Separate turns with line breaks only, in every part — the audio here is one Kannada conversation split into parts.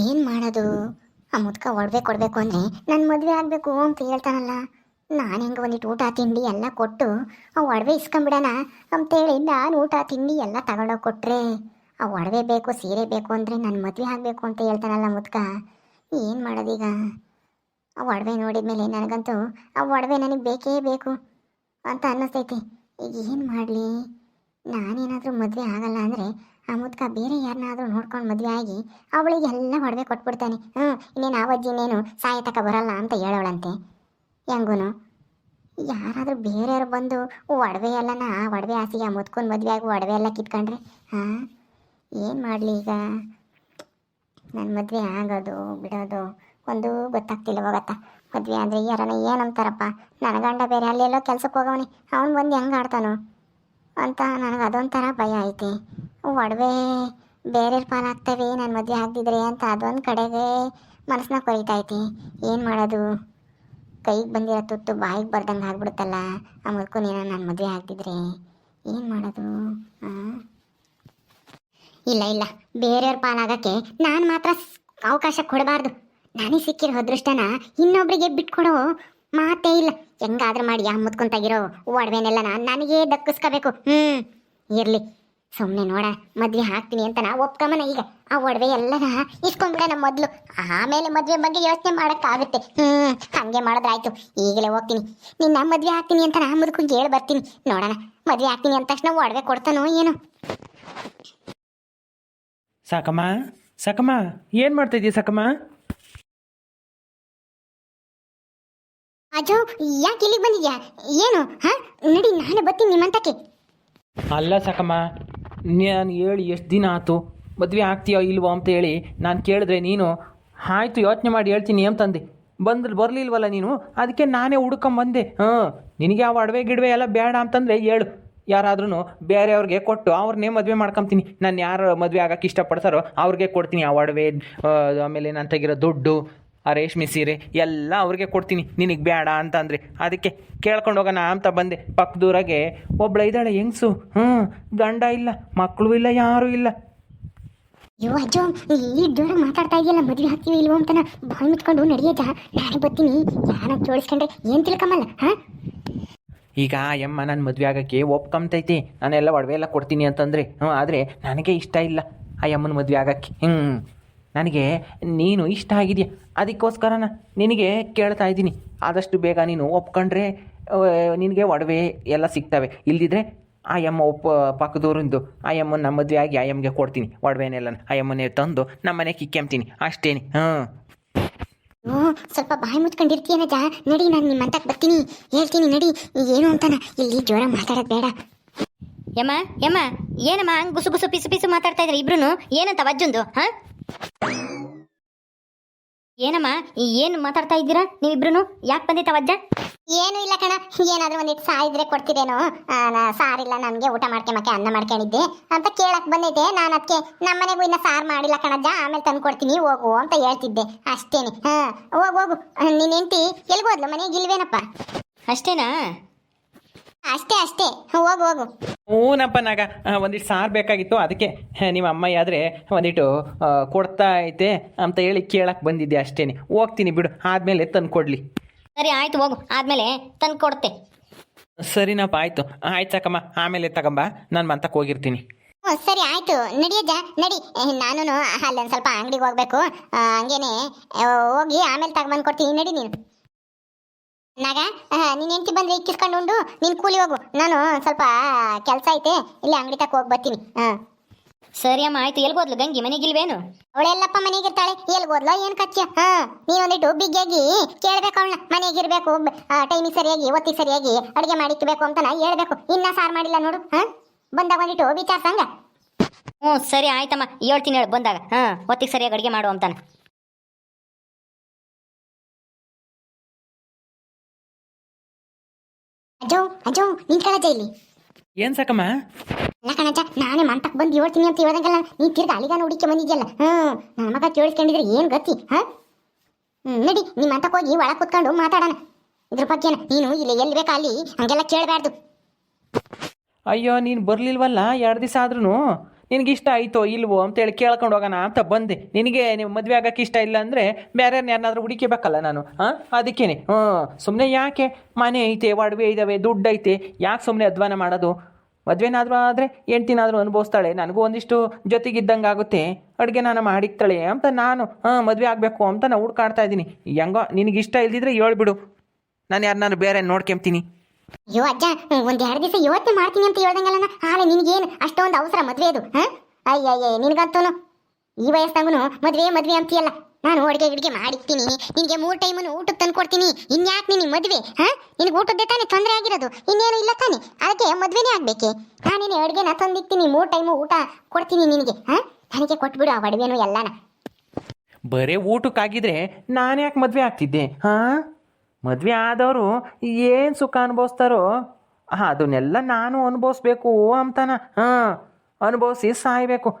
ಏನು ಮಾಡೋದು? ಆ ಮುದ್ಕ ಒಡವೆ ಕೊಡಬೇಕು ಅಂದರೆ ನನ್ನ ಮದುವೆ ಆಗಬೇಕು ಅಂತ ಹೇಳ್ತಾನಲ್ಲ. ನಾನು ಹೆಂಗೆ ಒಂದಿಟ್ಟು ಊಟ, ತಿಂಡಿ ಎಲ್ಲ ಕೊಟ್ಟು ಆ ಒಡವೆ ಇಸ್ಕೊಂಬಿಡೋಣ ಅಂತೇಳಿ ನಾನು ಊಟ, ತಿಂಡಿ ಎಲ್ಲ ತಗೊಂಡೋಗಿ ಕೊಟ್ರೆ ಆ ಒಡವೆ ಬೇಕು, ಸೀರೆ ಬೇಕು ಅಂದರೆ ನನ್ನ ಮದುವೆ ಆಗಬೇಕು ಅಂತ ಹೇಳ್ತಾನಲ್ಲ ಮುದ್ಕ. ಏನು ಮಾಡೋದೀಗ ಆ ಒಡವೆ ನೋಡಿದ ಮೇಲೆ ನನಗಂತೂ ಆ ಒಡವೆ ನನಗೆ ಬೇಕೇ ಬೇಕು ಅಂತ ಅನ್ನಿಸ್ತೈತಿ. ಈಗ ಏನು ಮಾಡಲಿ? ನಾನೇನಾದರೂ ಮದುವೆ ಆಗಲ್ಲ ಅಂದರೆ ಆ ಮುದ್ಕ ಬೇರೆ ಯಾರನ್ನಾದ್ರೂ ನೋಡ್ಕೊಂಡು ಮದುವೆ ಆಗಿ ಅವಳಿಗೆ ಎಲ್ಲ ಒಡವೆ ಕೊಟ್ಬಿಡ್ತಾನೆ. ಹ್ಞೂ ಇನ್ನೇನು ಅವಜ್ಜಿ ಇನ್ನೇನು ಸಾಯ ತಕ ಬರಲ್ಲ ಅಂತ ಹೇಳೋಳಂತೆ ಹೆಂಗೂನು? ಯಾರಾದರೂ ಬೇರೆಯವ್ರು ಬಂದು ಒಡವೆ ಎಲ್ಲನ, ಒಡವೆ ಆಸೆಗೆ ಆ ಮುದ್ಕೊಂಡು ಮದುವೆ ಆಗಿ ಒಡವೆ ಎಲ್ಲ ಕಿತ್ಕೊಂಡ್ರೆ? ಹಾಂ ಏನು ಮಾಡಲಿ ಈಗ? ನನ್ನ ಮದುವೆ ಆಗೋದು, ಬಿಡೋದು, ಒಂದು ಗೊತ್ತಾಗ್ತಿಲ್ಲ ಹೋಗತ್ತ ಮದುವೆ ಅಂದರೆ ಯಾರನ್ನ ಏನಂತಾರಪ್ಪ? ನನ್ನ ಗಂಡ ಬೇರೆ ಅಲ್ಲೆಲ್ಲೋ ಕೆಲಸಕ್ಕೆ ಹೋಗವನಿ. ಅವ್ನು ಬಂದು ಹೆಂಗೆ ಆಡ್ತಾನೋ? ಅಂತ ನನಗೆ ಅದೊಂಥರ ಭಯ ಐತಿ. ಒಡವೆ ಬೇರೆಯವ್ರ ಪಾಲಾಗ್ತವೆ ನನ್ನ ಮದುವೆ ಆಗ್ತಿದ್ರೆ ಅಂತ ಅದೊಂದು ಕಡೆಗೆ ಮನಸ್ಸನ್ನ ಕೊರಿತೈತಿ ಏನು ಮಾಡೋದು? ಕೈಗೆ ಬಂದಿರೋ ತುತ್ತು ಬಾಯಿಗೆ ಬರ್ದಂಗೆ ಆಗ್ಬಿಡುತ್ತಲ್ಲ, ಆ ಮುದ್ಕು ಏನೋ ನಾನು ಮದುವೆ ಆಗ್ತಿದ್ರೆ ಏನು ಮಾಡೋದು? ಇಲ್ಲ ಇಲ್ಲ. ಬೇರೆಯವ್ರ ಪಾಲಾಗಕ್ಕೆ ನಾನು ಮಾತ್ರ ಅವಕಾಶ ಕೊಡಬಾರ್ದು. ನಾನೇ ಸಿಕ್ಕಿರೋ ಅದೃಷ್ಟನ ಇನ್ನೊಬ್ರಿಗೆ ಬಿಟ್ಕೊಡೋ ಮಾತೇ ಇಲ್ಲ. ಹೆಂಗಾದ್ರೂ ಮಾಡಿ ಆ ಮುದ್ಕೊಂತಾಗಿರೋ ಒಡವೆನೆಲ್ಲ ನಾನು ನನಗೆ ದಕ್ಕಿಸ್ಕೋಬೇಕು. ಹ್ಞೂ ಇರಲಿ. ಸುಮ್ಮನೆ ನೋಡ ಮದ್ವೆ ಹಾಕ್ತೀನಿ ಅಂತ ನಾ ಒಪ್ಕೊಂಬನ ಈಗ. ಆ ಒಡವೆ ಎಲ್ಲನ ಇಸ್ಕೊಂಡ್ಬಿಡೋಣ ಮೊದಲು. ಆಮೇಲೆ ಮದುವೆ ಬಗ್ಗೆ ಯೋಚನೆ ಮಾಡೋಕ್ಕಾಗುತ್ತೆ. ಹ್ಞೂ ಹಾಗೆ ಮಾಡಿದ್ರಾಯ್ತು ಈಗಲೇ ಹೋಗ್ತೀನಿ. ನಿನ್ನ ಮದುವೆ ಹಾಕ್ತೀನಿ ಅಂತ ನಾ ಮುದ್ಕೊಂಡು ಹೇಳಿ ಬರ್ತೀನಿ. ನೋಡೋಣ ಮದುವೆ ಹಾಕ್ತೀನಿ ಅಂದ ತಕ್ಷಣ ಒಡವೆ ಕೊಡ್ತಾನೋ ಏನು.
ಸಾಕಮ್ಮ ಸಾಕಮ್ಮ ಏನು ಮಾಡ್ತಾ ಇದೀಯ ಸಾಕಮ್ಮ?
ಅಜೋ ಯಾಕೆ ಇಲ್ಲಿಗೆ ಬಂದಿದ್ಯಾ? ಏನು ಹಾ? ನಡಿ ನಾಳೆ ಬರ್ತೀನಿ ನಿಮ್ಮಂತಕ್ಕೆ.
ಅಲ್ಲ ಸಾಕಮ್ಮ ನಾನು ಹೇಳಿ ಎಷ್ಟು ದಿನ ಆಯ್ತು ಮದುವೆ ಆಗ್ತೀಯೋ ಇಲ್ವೋ ಅಂತ ಹೇಳಿ ನಾನು ಕೇಳಿದ್ರೆ ನೀನು, ಆಯಿತು ಯೋಚನೆ ಮಾಡಿ ಹೇಳ್ತೀನಿ ಅಂತಂದೆ ಬಂದ್ರೆ ಬರಲಿಲ್ವಲ್ಲ ನೀನು? ಅದಕ್ಕೆ ನಾನೇ ಹುಡ್ಕೊಂಬಂದೆ ಹಾಂ, ನಿನಗೆ ಯಾವ ಅಡವೆ ಗಿಡವೆ ಎಲ್ಲ ಬೇಡ ಅಂತಂದರೆ ಹೇಳು. ಯಾರಾದ್ರೂ ಬೇರೆಯವ್ರಿಗೆ ಕೊಟ್ಟು ಅವ್ರನ್ನೇ ಮದುವೆ ಮಾಡ್ಕೊತೀನಿ. ನಾನು ಯಾರು ಮದುವೆ ಆಗಕ್ಕೆ ಇಷ್ಟಪಡ್ತಾರೋ ಅವ್ರಿಗೆ ಕೊಡ್ತೀನಿ ಆ ಒಡವೆ ಆಮೇಲೆ ನಾನು ತೆಗಿರೋ ದುಡ್ಡು. ಆ ರೇಷ್ಮೆ ಸೀರೆ ಎಲ್ಲ ಅವ್ರಿಗೆ ಕೊಡ್ತೀನಿ. ನಿನಗೆ ಬೇಡ ಅಂತಂದರೆ ಅದಕ್ಕೆ ಕೇಳ್ಕೊಂಡು ಹೋಗೋಣ ಅಂತ ಬಂದೆ. ಪಕ್ಕದೂರಾಗೆ ಒಬ್ಬಳ ಇದ್ದಾಳೆ ಹೆಂಗ್ಸು? ಹ್ಞೂ ಗಂಡ ಇಲ್ಲ ಮಕ್ಕಳು ಇಲ್ಲ ಯಾರೂ ಇಲ್ಲ.
ಅಯ್ಯೋ ಅಜ್ಜೋ ಈ ದೂರ ಮಾತಾಡ್ತಾ ಇದೆಯಲ್ಲ ಮದುವೆ ಹಾಕ್ತೀವಿ ಇಲ್ವೋ ಅಂತ ಬಾಯಿ ಮುಚ್ಕೊಂಡು ನಡೆಯಜ ನಾಳೆ ಬರ್ತೀನಿ. ಯಾರ ಜೋಡಿಸ್ಕೊಂಡ್ರೆ ಏನು ತಿಳ್ಕೊಂಬಲ್ಲ ಹ?
ಈಗ ಯಮ್ಮ ನನ್ನ ಮದುವೆ ಆಗೋಕ್ಕೆ ಒಪ್ಕೊಂತೈತಿ. ನಾನೆಲ್ಲ ಒಡವೆ ಎಲ್ಲ ಕೊಡ್ತೀನಿ ಅಂತಂದ್ರೆ. ಹ್ಞೂ ಆದರೆ ನನಗೆ ಇಷ್ಟ ಇಲ್ಲ ಆ ಯಮ್ಮನ ಮದುವೆ ಆಗಕ್ಕೆ. ಹ್ಞೂ. ನನಗೆ ನೀನು ಇಷ್ಟ ಆಗಿದೆಯಾ? ಅದಕ್ಕೋಸ್ಕರನ ನಿನಗೆ ಕೇಳ್ತಾ ಇದ್ದೀನಿ. ಆದಷ್ಟು ಬೇಗ ನೀನು ಒಪ್ಕೊಂಡ್ರೆ ನಿನಗೆ ಒಡವೆ ಎಲ್ಲ ಸಿಗ್ತವೆ. ಇಲ್ದಿದ್ರೆ ಆ ಯಮ್ಮ ಒಪ್ಪ ಪಕ್ಕದೂರಿಂದು ಆ ಯಮ್ಮನ ನಮ್ಮ ಮದುವೆ ಆಗಿ ಆ ಯಮ್ಮಗೆ ಕೊಡ್ತೀನಿ. ಒಡವೆನೆಲ್ಲ ಆ ತಂದು ತಂದು ನಮ್ಮನೆ ಕಿಕ್ಕೆಂಬ್ತೀನಿ. ಅಷ್ಟೇನಿ. ಹಾಂ.
ಓ ಸ್ವಲ್ಪ ಬಾಯಿ ಜಾ ನಡಿ ನಾನು ನಿಮ್ಮಂತಕ್ಕೆ ಬರ್ತೀನಿ. ಹೇಳ್ತೀನಿ ನಡಿ. ಏನು ಅಂತಾನ? ಇಲ್ಲಿ ಜೋರ ಮಾತಾಡೋದು ಬೇಡ.
ಯಮ್ಮ ಯಮ್ಮ ಏನಮ್ಮ ಹಂಗೆ ಗುಸು ಗುಸು ಪಿಸು ಪಿಸು ಮಾತಾಡ್ತಾ ಇದ್ರೆ ಇಬ್ರು ಏನಂತ ವಜ್ಜೊಂದು ಹಾ? ಏನಮ್ಮ ಈ ಏನು ಮಾತಾಡ್ತಾ ಇದ್ದೀರಾ ನೀವಿಬ್ರು ಯಾಕೆ ಬಂದಿತ್ತ ವಜ್ಜ?
ಏನು ಇಲ್ಲ ಕಣ ಏನಾದ್ರೂ ಒಂದಿಟ್ಟು ಸಾಯಿದ್ರೆ ನಾ- ಸಾರಿಲ್ಲ ನನಗೆ ಊಟ ಮಾಡ್ಕೊಂಬಕ್ಕೆ ಅನ್ನ ಮಾಡ್ಕೊಂಡಿದ್ದೆ ಅಂತ ಕೇಳಕ್ ಬಂದಿದ್ದೆ. ನಾನು ಅದಕ್ಕೆ ನಮ್ಮನೆಗೂ ಇನ್ನ ಸಾರ್ ಮಾಡಿಲ್ಲ ಕಣಜ್ಜ ಆಮೇಲೆ ತಂದು ಕೊಡ್ತೀನಿ ಹೋಗು ಅಂತ ಹೇಳ್ತಿದ್ದೆ. ಅಷ್ಟೇನೆ. ಹಾ ಹೋಗು ಹೋಗು. ನಿನ್ನ ಹೆಂಡತಿ ಎಲ್ಗೋದ್ಲು ಮನೆಗೆ ಇಲ್ವೇನಪ್ಪ?
ಅಷ್ಟೇನಾ?
ಅಷ್ಟೇ ಅಷ್ಟೇ. ಹೋಗು ಹೋಗು.
ಹ್ಞೂನಪ್ಪ ನಾಗ ಒಂದಿಷ್ಟು ಒಂದಿಟ್ಟು ಸಾರು ಬೇಕಾಗಿತ್ತು. ಅದಕ್ಕೆ ನಿಮ್ಮ ಅಮ್ಮಯ್ಯ ಆದರೆ ಒಂದಿಟ್ಟು ಆ, ಕೊಡ್ತಾ ಐತೆ ಅಂತ ಹೇಳಿ ಕೇಳಕ್ಕೆ ಬಂದಿದ್ದೆ ಅಷ್ಟೇನೆ. ಹೋಗ್ತೀನಿ ಬಿಡು ಆದಮೇಲೆ ತಂದು ಕೊಡಲಿ
ಸರಿ ಆಯ್ತು ಹೋಗು. ಆದ್ಮೇಲೆ ತಂದು ಕೊಡ್ತೆ
ಸರಿನಪ್ಪ ಆಯಿತು. ಆಯ್ತು ಸಾಕಮ್ಮ ಆಮೇಲೆ ತಗೊಂಬ. ನಾನು ಮಂತಕ್ಕೆ ಹೋಗಿರ್ತೀನಿ.
ಹ್ಞೂ ಸರಿ ಆಯ್ತು. ನಡಿಯಜ್ಜ ನಡಿ. ನಾನು ಅಲ್ಲೊಂದು ಸ್ವಲ್ಪ ಅಂಗಡಿಗೆ ಹೋಗ್ಬೇಕು. ಆ, ಹಂಗೇನೆ ಆ, ಹೋಗಿ ಆಮೇಲೆ ತಗೊಂಡ್ಬಂದು ಕೊಡ್ತೀನಿ. ನಡಿ ನೀನು. ನಾಗ? ನೀನ್ ಹೆಂಡತಿ ಬಂದ್ರೆ ಇಕ್ಕಿಸ್ಕೊಂಡು ಉಂಡು ನೀನ್ ಕೂಲಿ ಹೋಗು. ನಾನು ಸ್ವಲ್ಪ ಕೆಲಸ ಐತೆ ಇಲ್ಲಿ ಅಂಗಡಿ ತಕ್ಕ ಹೋಗಿ ಬರ್ತೀನಿ. ಹಾಂ.
ಸರಿ ಅಮ್ಮ ಆಯ್ತು. ಎಲ್ಗೋದ್ಲು ಗಂಗಿ ಮನೆಗಿಲ್ವೇನು
ಅವಳೆಲ್ಲಪ್ಪ ಮನೆಗಿರ್ತಾಳೆ ಎಲ್ಗೋದ್ಲೋ ಏನು ಕಚ್ಚ ಹಾ ನೀನೊಂದಿಟ್ಟು ಬಿಗ್ಗಾಗಿ ಕೇಳ್ಬೇಕು ಅವಳನ್ನ. ಮನೆಗಿರ್ಬೇಕು ಟೈಮಿಗೆ ಸರಿಯಾಗಿ ಒತ್ತಿಗೆ ಸರಿಯಾಗಿ ಅಡುಗೆ ಮಾಡಿಕ್ಬೇಕು ಅಂತ ನಾ ಹೇಳ್ಬೇಕು. ಇನ್ನ ಸಾರ್ ಮಾಡಿಲ್ಲ ನೋಡು ಹಾ? ಬಂದಾಗ ಒಂದಿಟ್ಟು ವಿಚಾರ್ಸಂಗ?
ಹ್ಞೂ ಸರಿ ಆಯ್ತಮ್ಮ. ಹೇಳ್ತೀನಿ ಹೇಳು ಬಂದಾಗ. ಹಾಂ ಒತ್ತಿಗೆ ಸರಿಯಾಗಿ ಅಡುಗೆ ಮಾಡು ಅಂತಾನೆ.
ಅಜ್ಜೋ ಅಜ್ಜೋ ನಿನ್ ಕಣಜ ಇಲ್ಲಿ.
ಏನ್ ಸಾಕಮ್ಮ?
ಅಲ್ಲ ಕಣಜ ನಾನೇ ಮಂಟಕ್ ಬಂದು ಹೇಳ್ತೀನಿ ಅಂತ ಹೇಳ್ದಂಗಲ್ಲ ನೀನ್ ತಿರ್ಗ ಅಲ್ಲಿಗ ನೋಡಿಕೆ ಬಂದಿದ್ಯಲ್ಲ. ಹ್ಮ್ ನನ್ನ ಮಗ ಕೇಳಿಸ್ಕೊಂಡಿದ್ರೆ ಏನ್ ಗತಿ ಹಾ? ಹ್ಮ್ ನಡಿ ನಿಮ್ಮ ಮಂಟಕ್ ಹೋಗಿ ಒಳಗೆ ಕುತ್ಕೊಂಡು ಮಾತಾಡೋಣ. ಇದ್ರ ಬಗ್ಗೆ ನೀನು ಇಲ್ಲಿ ಎಲ್ಲಿ ಬೇಕಾ ಅಲ್ಲಿ? ಹಂಗೆಲ್ಲ ಕೇಳಬಾರ್ದು
ಅಯ್ಯೋ ನೀನು ಬರ್ಲಿಲ್ವಲ್ಲ? ಎರಡು ದಿವಸ ಆದ್ರೂ ನಿನಗೆ ಇಷ್ಟ ಆಯಿತೋ ಇಲ್ವೋ ಅಂತೇಳಿ ಕೇಳ್ಕೊಂಡು ಹೋಗೋಣ ಅಂತ ಬಂದೆ. ನಿನಗೆ ನೀವು ಮದುವೆ ಆಗೋಕ್ಕೆ ಇಷ್ಟ ಇಲ್ಲ ಅಂದರೆ ಬೇರೆ ಯಾರನ್ನಾದ್ರೂ ಹುಡುಕಿಬೇಕಲ್ಲ ನಾನು ಹಾಂ ಅದಕ್ಕೇನೆ. ಹ್ಞೂ. ಸುಮ್ಮನೆ ಯಾಕೆ? ಮನೆ ಐತೆ, ಒಡವೆ ಇದ್ದಾವೆ ದುಡ್ಡು ಐತೆ. ಯಾಕೆ ಸುಮ್ಮನೆ ಅಧ್ವಾನ ಮಾಡೋದು? ಮದುವೆನಾದರೂ ಆದರೆ ಹೆಂಡ್ತಿನಾದರೂ ಅನುಭವಿಸ್ತಾಳೆ. ನನಗೂ ಒಂದಿಷ್ಟು ಜೊತೆಗಿದ್ದಂಗೆ ಆಗುತ್ತೆ. ಅಡುಗೆ ನಾನು ಮಾಡಿಕ್ತಾಳೆ ಅಂತ ನಾನು ಹಾಂ ಮದುವೆ ಆಗಬೇಕು ಅಂತ ನಾನು ಹುಡ್ಕಾಡ್ತಾ ಇದ್ದೀನಿ. ಹೆಂಗೋ ನಿನಗಿಷ್ಟ ಇಲ್ದಿದ್ರೆ ಹೇಳ್ಬಿಡು. ನಾನು ಯಾರನ್ನಾರು ಬೇರೆ ನೋಡ್ಕೊಂತೀನಿ.
ಅಯ್ಯೋ ಅಜ್ಜ ಒಂದ್ ಎರಡು ದಿವಸ ಯೋಚನೆ ಮಾಡ್ತೀನಿ ಅಂತ ಹೇಳ್ದಂಗಲ್ಲ ಹಾಲೆ ನಿನಗೇನು ಅಷ್ಟೊಂದು ಅವಸರ ಮದ್ವೆದು, ಹಾ? ಅಯ್ಯಯ್ಯ, ನಿನಗಂತೂನು. ಈ ವಯಸ್ಸಾಗೂ ಮದ್ವೆ ಮದ್ವೆ ಅಂತೀಯಲ್ಲ. ನಾನು ಅಡುಗೆ ಗಿಡಿಗೆ ಮಾಡಿರ್ತೀನಿ. ನಿನಗೆ ಮೂರು ಟೈಮನ್ನು ಊಟಕ್ಕೆ ತಂದು ಕೊಡ್ತೀನಿ ಇನ್ಯಾಕೆ ನಿನಗೆ ಮದ್ವೆ, ಹಾ? ನಿನಗೆ ಊಟದ್ದೇ ತಾನೇ ತೊಂದರೆ ಆಗಿರೋದು. ಇನ್ನೇನು ಇಲ್ಲ ತಾನೆ. ಅದಕ್ಕೆ ಮದ್ವೆನೇ ಆಗ್ಬೇಕೆ. ನಾನೇನು ಅಡುಗೆನ ತಂದಿಕ್ತೀನಿ ಮೂರು ಟೈಮು ಊಟ ಕೊಡ್ತೀನಿ ನಿನಗೆ, ಹಾ? ನನಗೆ ಕೊಟ್ಬಿಡು ಆ ಅಡುಗೆನೂ ಎಲ್ಲಾನ.
ಬರೀ ಊಟಕ್ಕಾಗಿದ್ರೆ ನಾನು ಯಾಕೆ ಮದುವೆ ಆಗ್ತಿದ್ದೆ, ಹಾಂ? ಮದುವೆ ಆದವರು ಏನು ಸುಖ ಅನುಭವಿಸ್ತಾರೋ ಅದನ್ನೆಲ್ಲ ನಾನು ಅನುಭವಿಸ್ಬೇಕು ಅಂತಾನ. ಹಾಂ, ಅನುಭವಿಸಿ ಸಾಯಬೇಕು.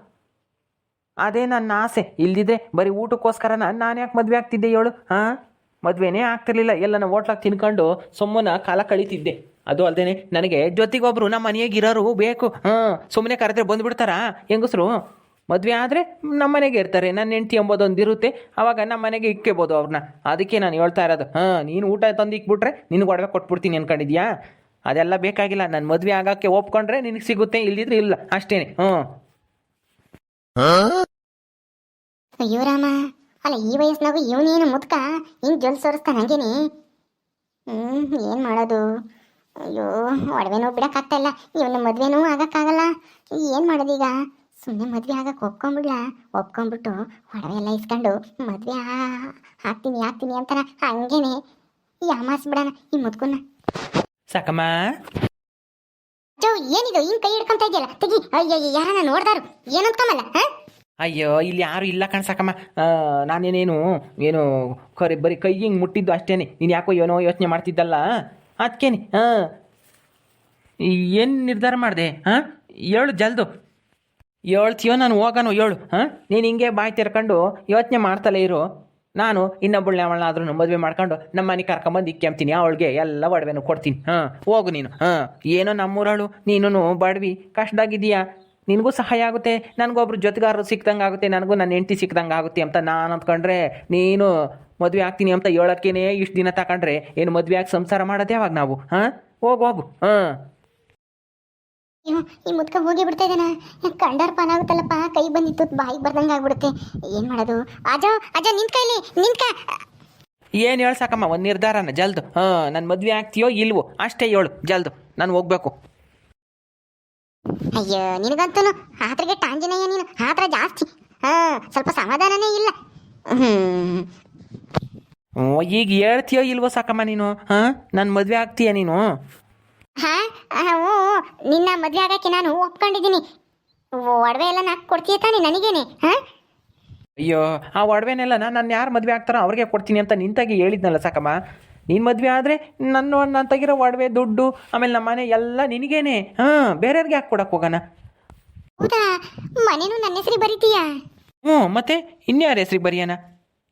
ಅದೇ ನನ್ನ ಆಸೆ. ಇಲ್ದಿದ್ರೆ ಬರೀ ಊಟಕ್ಕೋಸ್ಕರ ನಾನು ಯಾಕೆ ಮದುವೆ ಆಗ್ತಿದ್ದೆ ಹೇಳು? ಹಾಂ, ಮದುವೆನೇ ಆಗ್ತಿರ್ಲಿಲ್ಲ. ಎಲ್ಲನ ಹೋಟ್ಲಾಗಿ ತಿನ್ಕೊಂಡು ಸುಮ್ಮನೆ ಕಾಲ ಕಳೀತಿದ್ದೆ. ಅದು ಅಲ್ಲದೆ ನನಗೆ ಜೊತೆಗೊಬ್ರು ನಮ್ಮ ಮನೆಯಾಗಿರೋರು ಬೇಕು. ಹಾಂ ಸುಮ್ಮನೆ ಕರೆದ್ರೆ ಬಂದುಬಿಡ್ತಾರಾ ಹೆಂಗಸ್ರು? ಮದುವೆ ಆದರೆ ನಮ್ಮ ಮನೆಗೆ ಇರ್ತಾರೆ. ನನ್ನ ಹೆಂಡತಿ ಎಂಬುದೊಂದು ಇರುತ್ತೆ. ಅವಾಗ ನಮ್ಮ ಮನೆಗೆ ಇಕ್ಕೋಬೋದು ಅವ್ರನ್ನ ಅದಕ್ಕೆ ನಾನು ಹೇಳ್ತಾ ಇರೋದು ಹಾಂ ನೀನು ಊಟ ತಂದು ಇಕ್ಬಿಟ್ರೆ ನಿನಗೆ ಒಡವೆ ಕೊಟ್ಬಿಡ್ತೀನಿ ಅನ್ಕೊಂಡಿದ್ಯಾ? ಅದೆಲ್ಲ ಬೇಕಾಗಿಲ್ಲ. ನಾನು ಮದುವೆ ಆಗೋಕ್ಕೆ ಒಪ್ಕೊಂಡ್ರೆ ನಿನಗೆ ಸಿಗುತ್ತೆ ಇಲ್ದಿದ್ರೆ ಇಲ್ಲ. ಅಷ್ಟೇ ಹ್ಞೂ.
ಅಯ್ಯೋ ರಾಮ. ಅಲ್ಲ ಈ ವಯಸ್ಸಿನಾಗೂ ಇವನೇನು ಮುದ್ಕ? ಹಿಂಗೆ ಜೊಲ್ ಸೋರಿಸ್ತಾನೆ ಹಂಗೇನೆ. ಹ್ಮ್ ಏನು ಮಾಡೋದು? ಅಯ್ಯೋ ಒಡವೆನೂ ಬಿಡಕ್ಕಾಗ್ತಾ ಇಲ್ಲ. ಇವನ ಮದ್ವೆನೂ ಆಗಕ್ಕಾಗಲ್ಲ. ಏನು ಮಾಡೋದೀಗ? ಸುಮ್ಮನೆ ಮದ್ವೆ ಆಗಕ್ಕೆ ಒಪ್ಕೊಂಬಿಡ್ಲ? ಒಪ್ಕೊಂಬಿಟ್ಟು ಒಡವೆ ಎಲ್ಲ ಇಸ್ಕೊಂಡು ಮದ್ವೆ ಹಾಕ್ತೀನಿ ಹಾಕ್ತೀನಿ ಅಂತಾನ ಹಂಗೇನೆ. ಈ ಅಮಾಸ್ ಬಿಡಣ ಈ ಮುದ್ಕನ್ನ.
ಸಾಕಮ್ಮ.
ಜೋ ಏನಿದು? ಹಿಂಗ್ ಕೈ ಹಿಡ್ಕೊಂತ ಇದೆಯಲ್ಲ ತೆಗಿ. ಅಯ್ಯಯ್ಯ ಯಾರನ್ನ ನೋಡ್ದಾರು ಏನಂತ್ಕೊಂಬಲ್ಲ ಹಾ?
ಅಯ್ಯೋ ಇಲ್ಲಿ ಯಾರು ಇಲ್ಲ ಕಣ್ಸಕಮ್ಮ ನಾನೇನೇನು? ಏನು ಖರೆ ಬರೀ ಕೈ ಹಿಂಗೆ ಮುಟ್ಟಿದ್ದು ಅಷ್ಟೇನೆ. ನೀನು ಯಾಕೋ ಏನೋ ಯೋಚನೆ ಮಾಡ್ತಿದ್ದಲ್ಲ? ಅದಕ್ಕೇನೆ ಹಾಂ. ಏನು ನಿರ್ಧಾರ ಮಾಡಿದೆ ಹಾಂ? ಹೇಳು ಜಲ್ದು. ಹೇಳ್ತೀಯೋ ನಾನು ಹೋಗೋನು ಹೇಳು ಹಾಂ? ನೀನು ಹಿಂಗೆ ಬಾಯಿ ತೆರ್ಕೊಂಡು ಯೋಚನೆ ಮಾಡ್ತಲೇ ಇರು. ನಾನು ಇನ್ನೊಬ್ಬಳನ್ನ ಅವಳನ್ನಾದ್ರೂ ಮದುವೆ ಮಾಡ್ಕೊಂಡು ನಮ್ಮ ಮನೆ ಕರ್ಕೊಂಬಂದು ಇಕ್ಕೆಂಬ್ತೀನಿ ಅವಳಿಗೆ ಎಲ್ಲ ಒಡವೆನೂ ಕೊಡ್ತೀನಿ. ಹಾಂ, ಹೋಗು ನೀನು. ಹಾಂ, ಏನೋ ನಮ್ಮೂರಳು ನೀನು ಬಡವಿ ಕಷ್ಟದಾಗಿದೆಯಾ ನಿನಗೂ ಸಹಾಯ ಆಗುತ್ತೆ, ನನಗೊಬ್ರು ಜೊತೆಗಾರರು ಸಿಕ್ದಂಗೆ ಆಗುತ್ತೆ, ನನಗೂ ನನ್ನ ಹೆಂಡತಿ ಸಿಕ್ದಂಗೆ ಆಗುತ್ತೆ ಅಂತ ನಾನು ಅಂದ್ಕೊಂಡ್ರೆ ನೀನು ಮದುವೆ ಆಗ್ತೀನಿ ಅಂತ ಹೇಳೋಕ್ಕೇನೆ ಇಷ್ಟು ದಿನ ತಗೊಂಡ್ರೆ ಏನು ಮದುವೆ ಆಗಿ ಸಂಸಾರ ಮಾಡೋದೇ ಅವಾಗ ನಾವು? ಹಾಂ? ಹೋಗು ಹೋಗು. ಹಾಂ.
ಅಯ್ಯೋ ಈ ಮುದ್ಕ ಹೋಗಿ ಬಿಡ್ತಾ ಇದ್ದಾನ? ಕಂಡರ್ ಪಾನ್ ಆಗುತ್ತಲ್ಲಪ್ಪ? ಕೈ ಬಂದಿತ್ತು ಬಾಯಿಗೆ ಬರ್ದಂಗೆ ಆಗ್ಬಿಡುತ್ತೆ. ಏನ್ ಮಾಡೋದು? ಅಜ ಅಜ ನಿಂತ್ಕ ಕೈಲಿ ನಿಂತ್ಕ.
ಏನು ಹೇಳ ಸಾಕಮ್ಮ ಒಂದು ನಿರ್ಧಾರನ ಜಲ್ದು. ಹಾಂ ನನ್ನ ಮದುವೆ ಆಗ್ತೀಯೋ ಇಲ್ವೋ? ಅಷ್ಟೇ ಹೇಳು ಜಲ್ದು. ನಾನು ಹೋಗ್ಬೇಕು.
ಅಯ್ಯೋ ನಿನಗಂತೂ ಆತ್ರಿಗೆ ಟಾಂಜಿನಯ್ಯ ನೀನು. ಆತ್ರ ಜಾಸ್ತಿ. ಹಾ ಸ್ವಲ್ಪ ಸಮಾಧಾನನೇ ಇಲ್ಲ. ಹ್ಮ್.
ಹ್ಞೂ ಈಗ ಹೇಳ್ತೀಯೋ ಇಲ್ವೋ ಸಾಕಮ್ಮ ನೀನು? ಹಾಂ ನನ್ನ ಮದುವೆ ಆಗ್ತೀಯ ನೀನು?
ಹಾ ಹ್ಞೂ ನಿನ್ನ ಮದ್ವೆ ಆಗಕ್ಕೆ ನಾನು ಒಪ್ಕೊಂಡಿದ್ದೀನಿ. ಒಡವೆ ಎಲ್ಲ ನಾಕ್ ಕೊಡ್ತೀಯ ತಾನೆ ನನಗೇನೆ ಹಾ?
ಅಯ್ಯೋ ಆ ಒಡವೆನೆಲ್ಲ ನಾನು ಯಾರು ಮದುವೆ ಆಗ್ತಾರೋ ಅವ್ರಿಗೆ ಕೊಡ್ತೀನಿ ಅಂತ ನಿಂತಾಗಿ ಹೇಳಿದ್ನಲ್ಲ ಸಾಕಮ್ಮ. ನೀನು ಮದುವೆ ಆದರೆ ನನ್ನ ನಾನು ತೆಗಿರೋ ಒಡವೆ ದುಡ್ಡು ಆಮೇಲೆ ನಮ್ಮ ಮನೆ ಎಲ್ಲ ನಿನಗೇನೆ. ಹಾಂ ಬೇರೆಯವ್ರಿಗೆ ಯಾಕೆ ಕೊಡಕ್ಕೆ ಹೋಗೋಣ?
ಹೌದಾ? ಮನೇನು ನನ್ನ ಹೆಸರಿಗೆ ಬರೀತೀಯಾ?
ಹ್ಞೂ ಮತ್ತೆ ಇನ್ಯಾರ ಹೆಸ್ರಿಗೆ ಬರೆಯೋಣ?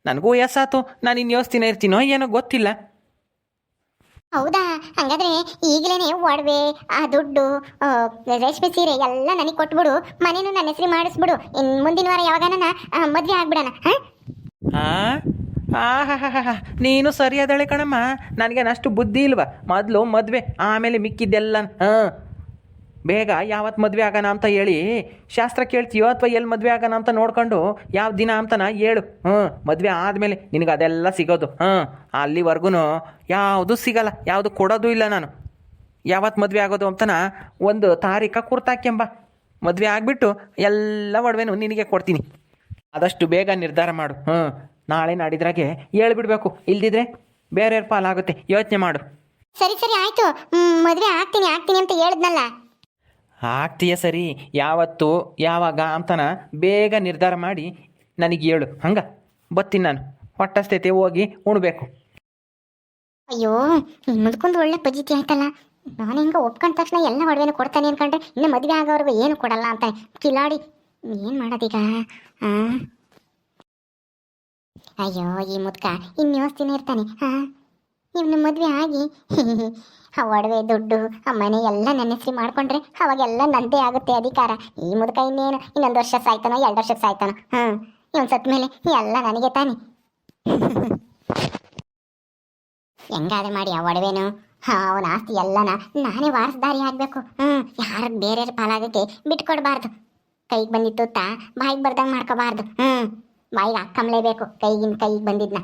ನನಗೂ ವಯಸ್ಸಾತು ನಾನು ಇನ್ನು ಯೋಸ್ತಿನ ಇರ್ತೀನೋ ಏನೋ ಗೊತ್ತಿಲ್ಲ.
ಹೌದಾ? ಹಂಗಾದ್ರೆ ಈಗಲೇ ಒಡವೆ, ಆ ದುಡ್ಡು ರೇಷ್ಮೆ ಸೀರೆ ಎಲ್ಲ ನನಗೆ ಕೊಟ್ಬಿಡು. ಮನೇನು ನನ್ನ ಹೆಸರು ಮಾಡಿಸ್ಬಿಡು. ಇನ್ ಮುಂದಿನ ವಾರ ಯಾವಾಗ ಮದ್ವೆ ಆಗ್ಬಿಡಣ
ಆ? ನೀನು ಸರಿಯಾದಳೆ ಕಣಮ್ಮ. ನನಗೇನು ಅಷ್ಟು ಬುದ್ಧಿ ಇಲ್ವಾ? ಮೊದಲು ಮದುವೆ, ಆಮೇಲೆ ಮಿಕ್ಕಿದ್ದೆಲ್ಲ ಹಾಂ? ಬೇಗ ಯಾವತ್ತು ಮದುವೆ ಆಗೋಣ ಅಂತ ಹೇಳಿ ಶಾಸ್ತ್ರ ಕೇಳ್ತೀಯೋ ಅಥವಾ ಎಲ್ಲಿ ಮದುವೆ ಆಗೋಣ ಅಂತ ನೋಡ್ಕೊಂಡು ಯಾವ ದಿನ ಅಂತನ ಹೇಳು. ಹ್ಞೂ, ಮದುವೆ ಆದಮೇಲೆ ನಿನಗೆ ಅದೆಲ್ಲ ಸಿಗೋದು. ಹಾಂ ಅಲ್ಲಿವರೆಗೂ ಯಾವುದು ಸಿಗಲ್ಲ, ಯಾವುದು ಕೊಡೋದು ಇಲ್ಲ ನಾನು. ಯಾವತ್ತು ಮದುವೆ ಆಗೋದು ಅಂತನ ಒಂದು ತಾರೀಖ ಕುರ್ತಾಕೆಂಬ ಮದುವೆ ಆಗಿಬಿಟ್ಟು ಎಲ್ಲ ಒಡವೆನು ನಿನಗೆ ಕೊಡ್ತೀನಿ. ಆದಷ್ಟು ಬೇಗ ನಿರ್ಧಾರ ಮಾಡು. ಹ್ಞೂ, ನಾಳೆ ನಾಡಿದ್ರಾಗೆ ಹೇಳ್ಬಿಡ್ಬೇಕು. ಇಲ್ದಿದ್ರೆ ಬೇರೆಯವ್ರ ಪಾಲಾಗುತ್ತೆ. ಯೋಚನೆ ಮಾಡು.
ಸರಿ ಸರಿ, ಆಯ್ತು. ಮದುವೆ ಮದ್ವೆ ಆಗ್ತೀನಿ ಆಗ್ತೀನಿ ಅಂತ ಹೇಳಿದ್ನಲ್ಲ.
ಆಗ್ತೀಯ ಸರಿ? ಯಾವತ್ತು? ಯಾವಾಗ? ಅಂತನ ಬೇಗ ನಿರ್ಧಾರ ಮಾಡಿ ನನಗೆ ಹೇಳು. ಹಂಗ? ಬತ್ತೀನಿ ನಾನು. ಹೊಟ್ಟಸ್ತೈತೆ, ಹೋಗಿ ಉಣ್ಬೇಕು.
ಅಯ್ಯೋ ಮುಂದ್ಕೊಂದು ಒಳ್ಳೆ ಪಜಿತಿ ಆಯ್ತಲ್ಲ. ನಾನು ಹಿಂಗ ಒಪ್ಕೊಂಡ ತಕ್ಷಣ ಎಲ್ಲ ಒಡವೆನು ಕೊಡ್ತಾನೆ ಅನ್ಕೊಂಡ್ರೆ ಇನ್ನು ಮದುವೆ ಆಗೋವರೆಗೂ ಏನು ಕೊಡಲ್ಲ ಅಂತ. ಕಿಲಾಡಿ, ಏನು ಮಾಡೋದೀಗ? ಅಯ್ಯೋ, ಈ ಮುದ್ಕ ಇನ್ನು ದಿನ ಇರ್ತಾನೆ. ಹಾ ಇವ್ನ ಮದುವೆ ಆಗಿ ಆ ಒಡವೆ, ದುಡ್ಡು, ಆ ಮನೆ ಎಲ್ಲ ನನ್ನ ಮಾಡ್ಕೊಂಡ್ರೆ ಅವಾಗೆಲ್ಲ ನಂದೇ ಆಗುತ್ತೆ ಅಧಿಕಾರ. ಈ ಮುದುಕ ಇನ್ನೇನು? ಇನ್ನೊಂದು ವರ್ಷ ಸಾಯ್ತಾನೋ, ಎರಡು ವರ್ಷ ಸಾಯ್ತಾನೋ? ಹಾಂ, ಇವನು ಸತ್ತ ಮೇಲೆ ಎಲ್ಲ ನನಗೆ ತಾನೆ. ಹೆಂಗಾದ್ರೆ ಮಾಡಿ ಆ ಒಡವೆನು? ಅವನ ಆಸ್ತಿ ಎಲ್ಲನ ನಾನೇ ವಾರಸದಾರಿ ಆಗಬೇಕು. ಹ್ಞೂ ಯಾರು ಬೇರೆಯವ್ರ ಪಾಲಾಗಕ್ಕೆ ಬಿಟ್ಕೊಡ್ಬಾರ್ದು. ಕೈಗೆ ಬಂದಿತ್ತು ತಾ ಬಾಯಿಗೆ ಬರ್ದಂಗೆ ಮಾಡ್ಕೋಬಾರ್ದು. ಹ್ಞೂ ಬಾಯಿಗೆ ಹಾಕ್ಕಂಬ್ಲೇಬೇಕು ಕೈಗಿನ ಕೈಗೆ ಬಂದಿದ್ನ.